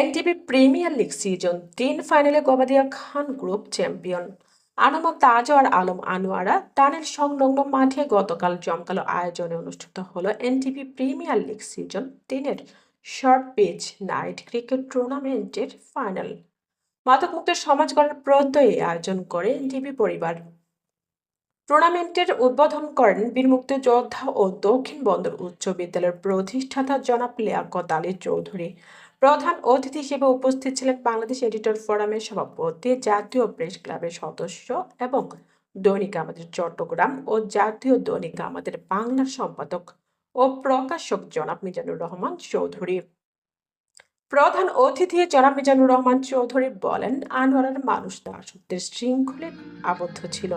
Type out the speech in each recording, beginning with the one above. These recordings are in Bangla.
এনটিভি প্রিমিয়ার লিগ সিজন তিন ফাইনালে গবাদিয়া খান গ্রুপ চ্যাম্পিয়ন। আনামত তাজ আর আলম আনোয়ারা টানের সংলগ্ন মাঠে গতকাল জমকালো আয়োজনে অনুষ্ঠিত হলো এনটিভি প্রিমিয়ার লিগ সিজন তিনের শর্ট পিচ নাইট ক্রিকেট টুর্নামেন্টের ফাইনাল। মাদকমুক্ত সমাজ গড়ার প্রত্যয়ে আয়োজন করে এনটিভি পরিবার। টুর্নামেন্টের উদ্বোধন করেন বীরমুক্ত যোদ্ধা ও দক্ষিণ বন্দর উচ্চ বিদ্যালয়ের প্রতিষ্ঠাতা জনাব লিয়াকত আলী চৌধুরী। প্রধান অতিথি হিসেবে উপস্থিত ছিলেন বাংলাদেশ এডিটর ফোরামের সভাপতি, জাতীয় প্রেস ক্লাবের সদস্য এবং দৈনিক আমাদের চট্টগ্রাম ও জাতীয় দৈনিক আমাদের বাংলার সম্পাদক ও প্রকাশক জনাব মিজানুর রহমান চৌধুরী। প্রধান অতিথি জনাব মিজানুর রহমান চৌধুরী বলেন, আনোয়ারের মানুষ দাসত্বের শৃঙ্খলে আবদ্ধ ছিল।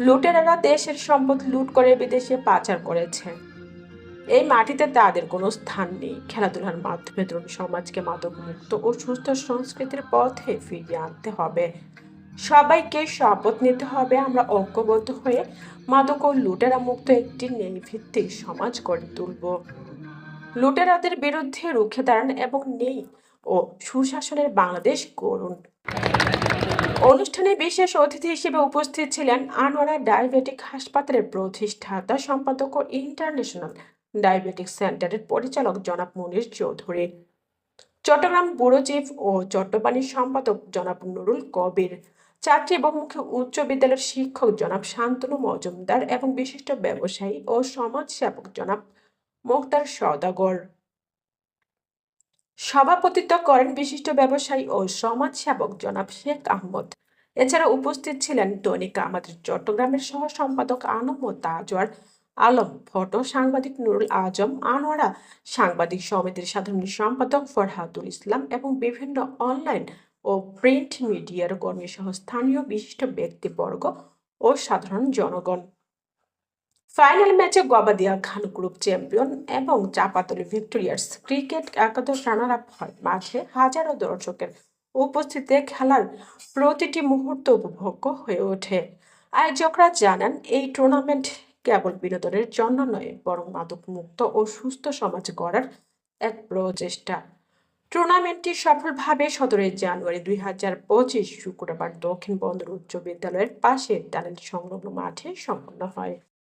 লুটেরারা দেশের সম্পদ লুট করে বিদেশে পাচার করেছে। এই মাটিতে তাদের কোনো স্থান নেই। খেলাধুলার মাধ্যমে তরুণ সমাজকে মাদক মুক্ত ও সুস্থ সংস্কৃতির পথে ফিরিয়ে আনতে হবে। সবাইকে শপথ নিতে হবে। আমরা ঐক্যবদ্ধ হয়ে মাদক ও লুটেরা মুক্ত একটি ন্যায়ভিত্তিক সমাজ গড়ে তুলব। লুটেরাদের বিরুদ্ধে রুখে দাঁড়ান এবং নেই ও সুশাসনের বাংলাদেশ করুন অনুষ্ঠানে বিশেষ অতিথি হিসেবে উপস্থিত ছিলেন আনোয়ারা ডায়াবেটিক হাসপাতালের প্রতিষ্ঠাতা সম্পাদক ও ইন্টারন্যাশনাল ডায়াবেটিক সেন্টারের পরিচালক জনাব মনির চৌধুরী। চট্টগ্রাম ব্যুরো চিফ ও চট্টবাণীর সম্পাদক জনাব নুরুল কবির। চাকরি বহুমুখী উচ্চ বিদ্যালয়ের শিক্ষক জনাব শান্তনু মজুমদার এবং বিশিষ্ট ব্যবসায়ী ও সমাজসেবক জনাব মোক্তার সওদাগর সভাপতিত্ব করেন বিশিষ্ট ব্যবসায়ী ও সমাজসেবক জনাব শেখ আহমদ। এছাড়া উপস্থিত ছিলেন দৈনিক আমাদের চট্টগ্রামের সহ সম্পাদক আনম ও তাজওয়ার আলম, ফটো সাংবাদিক নুরুল আজম, আনোয়ারা সাংবাদিক সমিতির সাধারণ সম্পাদক ফরহাদুল ইসলাম এবং বিভিন্ন অনলাইন ও প্রিন্ট মিডিয়ার কর্মী সহ স্থানীয় বিশিষ্ট ব্যক্তিবর্গ ও সাধারণ জনগণ। ফাইনাল ম্যাচে গবাদিয়া খান গ্রুপ চ্যাম্পিয়ন এবং চাপাতলি ভিক্টোরিয়ার্স ক্রিকেট একাদশ রানার আপ হয়। মাঠে হাজারো দর্শকের উপস্থিতিতে খেলার প্রতিটি মুহূর্ত উপভোগ্য হয়ে ওঠে। আয়োজকরা জানান, এই টুর্নামেন্ট কেবল বিনোদনের জন্য নয়, বরং মাদক মুক্ত ও সুস্থ সমাজ গড়ার এক প্রচেষ্টা। টুর্নামেন্টটি সফলভাবে সতেরোই জানুয়ারি দুই হাজার পঁচিশ শুক্রবার দক্ষিণ বন্দর উচ্চ বিদ্যালয়ের পাশে টানেল সংলগ্ন মাঠে সম্পন্ন হয়।